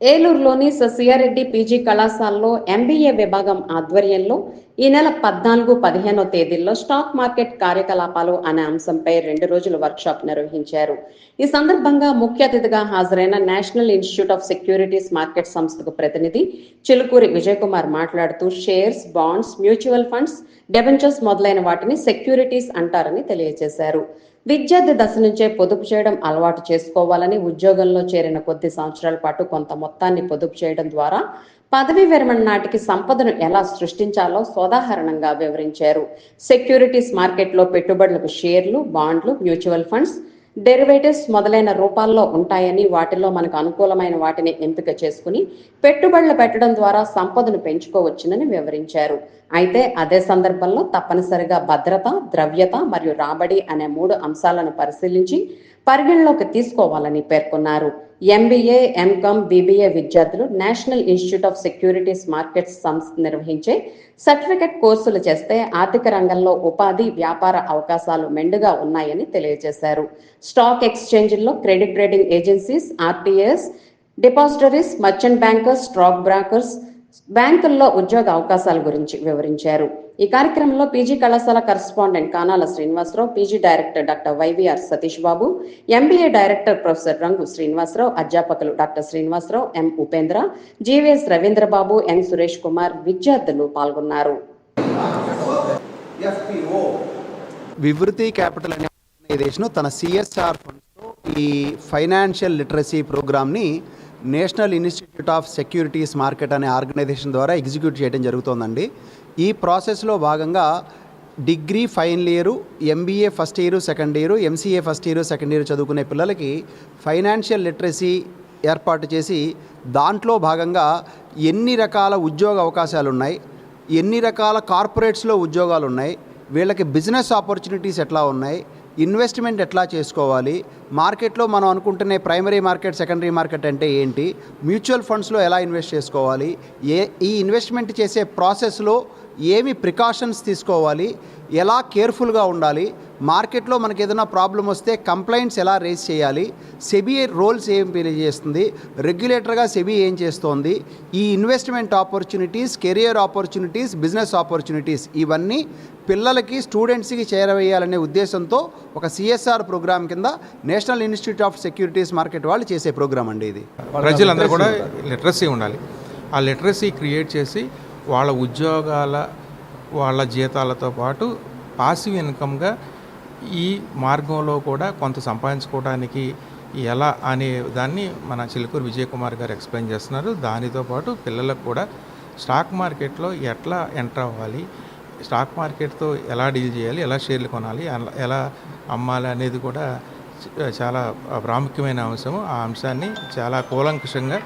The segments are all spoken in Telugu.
ఏలూరులోని ససియారెడ్డి పీజీ కళాశాలలో ఎంబీఏ విభాగం ఆధ్వర్యంలో ఈ నెల పద్నాలుగు పదిహేనో తేదీల్లో స్టాక్ మార్కెట్ కార్యకలాపాలు అనే అంశంపై రెండు రోజుల వర్క్షాప్ నిర్వహించారు. ఈ సందర్భంగా ముఖ్య అతిథిగా హాజరైన national institute of securities market సంస్థకు ప్రతినిధి చిలుకూరి విజయ్ కుమార్ మాట్లాడుతూ shares bonds mutual funds debentures మొదలైన వాటిని సెక్యూరిటీస్ అంటారని తెలియజేశారు. విద్యార్థి దశ నుంచే పొదుపు చేయడం అలవాటు చేసుకోవాలని ఉద్యోగంలో చేరిన కొద్ది సంవత్సరాల పాటు కొంత మొత్తాన్ని పొదుపు చేయడం ద్వారా పదవీ విరమణ నాటికి సంపదను ఎలా సృష్టించాలో సోదాహరణంగా వివరించారు. సెక్యూరిటీస్ మార్కెట్లో పెట్టుబడులకు షేర్లు బాండ్లు మ్యూచువల్ ఫండ్స్ డెరివేటివ్స్ మొదలైన రూపాల్లో ఉంటాయని వాటిల్లో మనకు అనుకూలమైన వాటిని ఎంపిక చేసుకుని పెట్టుబడులు పెట్టడం ద్వారా సంపదను పెంచుకోవచ్చునని వివరించారు. అయితే అదే సందర్భంలో తప్పనిసరిగా భద్రత ద్రవ్యత మరియు రాబడి అనే మూడు అంశాలను పరిశీలించి పరిగణలోకి తీసుకోవాలని పేర్కొన్నారు. ఎంబీఏ ఎంకామ్ బీబీఏ విద్యార్థులు national institute of securities markets సంస్థ నిర్వహించే సర్టిఫికెట్ కోర్సులు చేస్తే ఆర్థిక రంగంలో ఉపాధి వ్యాపార అవకాశాలు మెండుగా ఉన్నాయని తెలియజేశారు. Stock ఎక్స్చేంజ్ల్లో credit rating agencies RTS depositories merchant bankers stock brokers బ్యాంకుల్లో ఉద్యోగ అవకాశాల గురించి వివరించారు. ఈ కార్యక్రమంలో పీజీ కళాశాల correspondent Kanala Srinivasarao PG director doctor YVR Satish Babu MBA director professor Rangu Srinivasarao అధ్యాపకులు doctor Srinivasarao M Upendra GVS Ravindrababu N Suresh Kumar విద్యార్థులు పాల్గొన్నారు. వివృతి క్యాపిటల్ అనే ఆర్గనైజేషన్ తన సిఎస్ఆర్ ఫండ్స్తో ఈ ఫైనాన్షియల్ లిటరసీ ప్రోగ్రామ్ని national institute of securities market అనే ఆర్గనైజేషన్ ద్వారా ఎగ్జిక్యూట్ చేయడం జరుగుతోందండి. ఈ ప్రాసెస్లో భాగంగా degree final year MBA first year second year MCA first year second year చదువుకునే పిల్లలకి ఫైనాన్షియల్ లిటరసీ ఏర్పాటు చేసి దాంట్లో భాగంగా ఎన్ని రకాల ఉద్యోగ అవకాశాలు ఉన్నాయి ఎన్ని రకాల కార్పొరేట్స్లో ఉద్యోగాలు ఉన్నాయి వీళ్ళకి బిజినెస్ ఆపర్చునిటీస్ ఎట్లా ఉన్నాయి ఇన్వెస్ట్మెంట్ ఎట్లా చేసుకోవాలి మార్కెట్లో మనం అనుకుంటున్న ప్రైమరీ మార్కెట్ సెకండరీ మార్కెట్ అంటే ఏంటి మ్యూచువల్ ఫండ్స్లో ఎలా ఇన్వెస్ట్ చేసుకోవాలి ఏ ఈ ఇన్వెస్ట్మెంట్ చేసే ప్రాసెస్లో ఏమి ప్రికాషన్స్ తీసుకోవాలి ఎలా కేర్ఫుల్గా ఉండాలి మార్కెట్లో మనకి ఏదైనా ప్రాబ్లం వస్తే కంప్లైంట్స్ ఎలా రేస్ చేయాలి సెబీ రోల్స్ ఏం ప్లే చేస్తుంది రెగ్యులేటర్గా సెబీ ఏం చేస్తోంది ఈ investment opportunities career opportunities business opportunities ఇవన్నీ పిల్లలకి స్టూడెంట్స్కి చేరవేయాలనే ఉద్దేశంతో ఒక సిఎస్ఆర్ ప్రోగ్రామ్ కింద national institute of securities market వాళ్ళు చేసే ప్రోగ్రామ్ అండి ఇది. ప్రజలందరూ కూడా లిటరసీ ఉండాలి. ఆ లిటరసీ క్రియేట్ చేసి వాళ్ళ ఉద్యోగాల వాళ్ళ జీతాలతో పాటు పాసివ్ ఇన్కమ్గా ఈ మార్గంలో కూడా కొంత సంపాదించుకోవడానికి ఎలా అనే దాన్ని మన చిలుకూరు విజయ్ కుమార్ గారు ఎక్స్ప్లెయిన్ చేస్తున్నారు. దానితో పాటు పిల్లలకు కూడా స్టాక్ మార్కెట్లో ఎట్లా ఎంటర్ అవ్వాలి స్టాక్ మార్కెట్తో ఎలా డీల్ చేయాలి ఎలా షేర్లు కొనాలి ఎలా- ఎలా అమ్మాలి అనేది కూడా చాలా ప్రాముఖ్యమైన అంశం ఆ అంశాన్ని చాలా కూలంకషంగా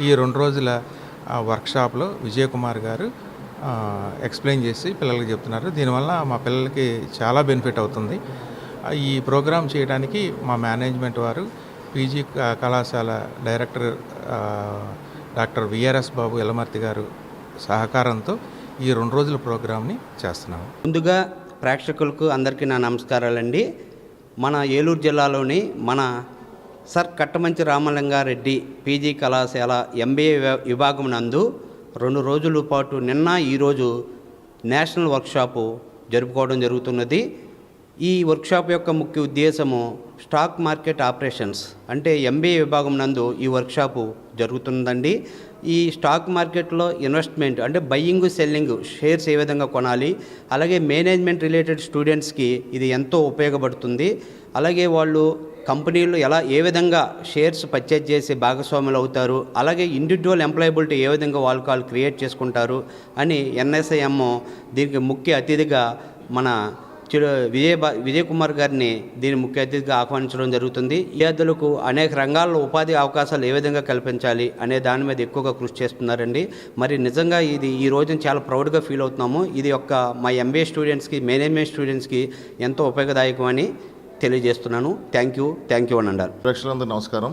ఈ రెండు రోజుల వర్క్షాప్లో విజయ్ కుమార్ గారు ఎక్స్ప్లెయిన్ చేసి పిల్లలకి చెప్తున్నారు. దీనివల్ల మా పిల్లలకి చాలా బెనిఫిట్ అవుతుంది. ఈ ప్రోగ్రామ్ చేయడానికి మా మేనేజ్మెంట్ వారు పీజీ కళాశాల director doctor VRS Babu Yellamarthi గారు సహకారంతో ఈ రెండు రోజుల ప్రోగ్రామ్ని చేస్తున్నాము. ముందుగా ప్రేక్షకులకు అందరికీ నా నమస్కారాలండి. మన ఏలూరు జిల్లాలోని మన సర్ కట్టమంచి రామలింగారెడ్డి పీజీ కళాశాల ఎంబీఏ విభాగం నందు రెండు రోజుల పాటు నిన్న ఈరోజు నేషనల్ వర్క్షాపు జరుపుకోవడం జరుగుతున్నది. ఈ వర్క్షాప్ యొక్క ముఖ్య ఉద్దేశము స్టాక్ మార్కెట్ ఆపరేషన్స్ అంటే ఎంబీఏ విభాగం నందు ఈ వర్క్షాపు జరుగుతుందండి. ఈ స్టాక్ మార్కెట్లో ఇన్వెస్ట్మెంట్ అంటే బయ్యింగ్ సెల్లింగ్ షేర్స్ ఏ విధంగా కొనాలి అలాగే మేనేజ్మెంట్ రిలేటెడ్ స్టూడెంట్స్కి ఇది ఎంతో ఉపయోగపడుతుంది. అలాగే వాళ్ళు కంపెనీలు ఎలా ఏ విధంగా షేర్స్ పర్చేజ్ చేసి భాగస్వాములు అవుతారు అలాగే ఇండివిజువల్ ఎంప్లాయబిలిటీ ఏ విధంగా వాళ్ళు వాళ్ళు క్రియేట్ చేసుకుంటారు అని ఎన్ఎస్ఐఎం దీనికి ముఖ్య అతిథిగా మన విజయ్ బా విజయ్ కుమార్ గారిని దీని ముఖ్య అతిథిగా ఆహ్వానించడం జరుగుతుంది. విద్యార్థులకు అనేక రంగాల్లో ఉపాధి అవకాశాలు ఏ విధంగా కల్పించాలి అనే దాని మీద ఎక్కువగా కృషి చేస్తున్నారండి. మరి నిజంగా ఇది ఈ రోజున చాలా ప్రౌడ్గా ఫీల్ అవుతున్నాము. ఇది యొక్క మా ఎంబీఏ స్టూడెంట్స్కి మేనేజ్మెంట్ స్టూడెంట్స్కి ఎంతో ఉపయోగదాయకమని తెలియజేస్తున్నాను. థ్యాంక్ యూ థ్యాంక్ యూ అని అన్నారు. ప్రేక్షకులందరూ నమస్కారం.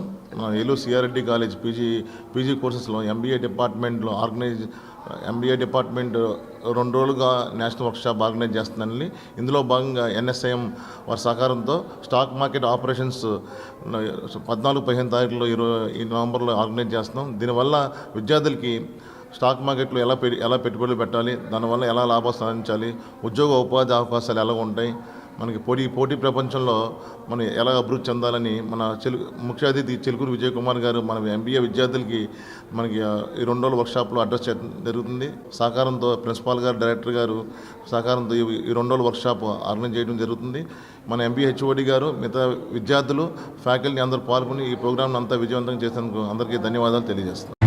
Eluru CR Reddy college PG PG కోర్సెస్లో ఎంబీఏ డిపార్ట్మెంట్లో ఆర్గనైజ్ ఎంబీఏ డిపార్ట్మెంట్ రెండు రోజులుగా నేషనల్ వర్క్షాప్ ఆర్గనైజ్ చేస్తుందని ఇందులో భాగంగా ఎన్ఎస్ఐఎం వారి సహకారంతో స్టాక్ మార్కెట్ ఆపరేషన్స్ పద్నాలుగు పదిహేను తారీఖులో ఇరవై ఈ నవంబర్లో ఆర్గనైజ్ చేస్తున్నాం. దీనివల్ల విద్యార్థులకి స్టాక్ మార్కెట్లో ఎలా పె ఎలా పెట్టుబడులు పెట్టాలి దానివల్ల ఎలా లాభాలు సాధించాలి ఉద్యోగ ఉపాధి అవకాశాలు ఎలా ఉంటాయి మనకి పోటీ పోటీ ప్రపంచంలో మనం ఎలా అభివృద్ధి చెందాలని మన చెలు ముఖ్య అతిథి చెలుకూరు విజయ్ కుమార్ గారు మన ఎంబీఏ విద్యార్థులకి మనకి ఈ రెండు రోజుల వర్క్షాప్లో అడ్రస్ చేయడం జరుగుతుంది. సహకారంతో ప్రిన్సిపాల్ గారు డైరెక్టర్ గారు సహకారంతో ఈ రెండు రోజుల వర్క్షాప్ ఆర్గనైజ్ చేయడం జరుగుతుంది. మన ఎంబీ హెచ్ఓడి గారు మిగతా విద్యార్థులు ఫ్యాకల్టీ అందరూ పాల్గొని ఈ ప్రోగ్రామ్ను అంతా విజయవంతం చేసేందుకు అందరికీ ధన్యవాదాలు తెలియజేస్తాను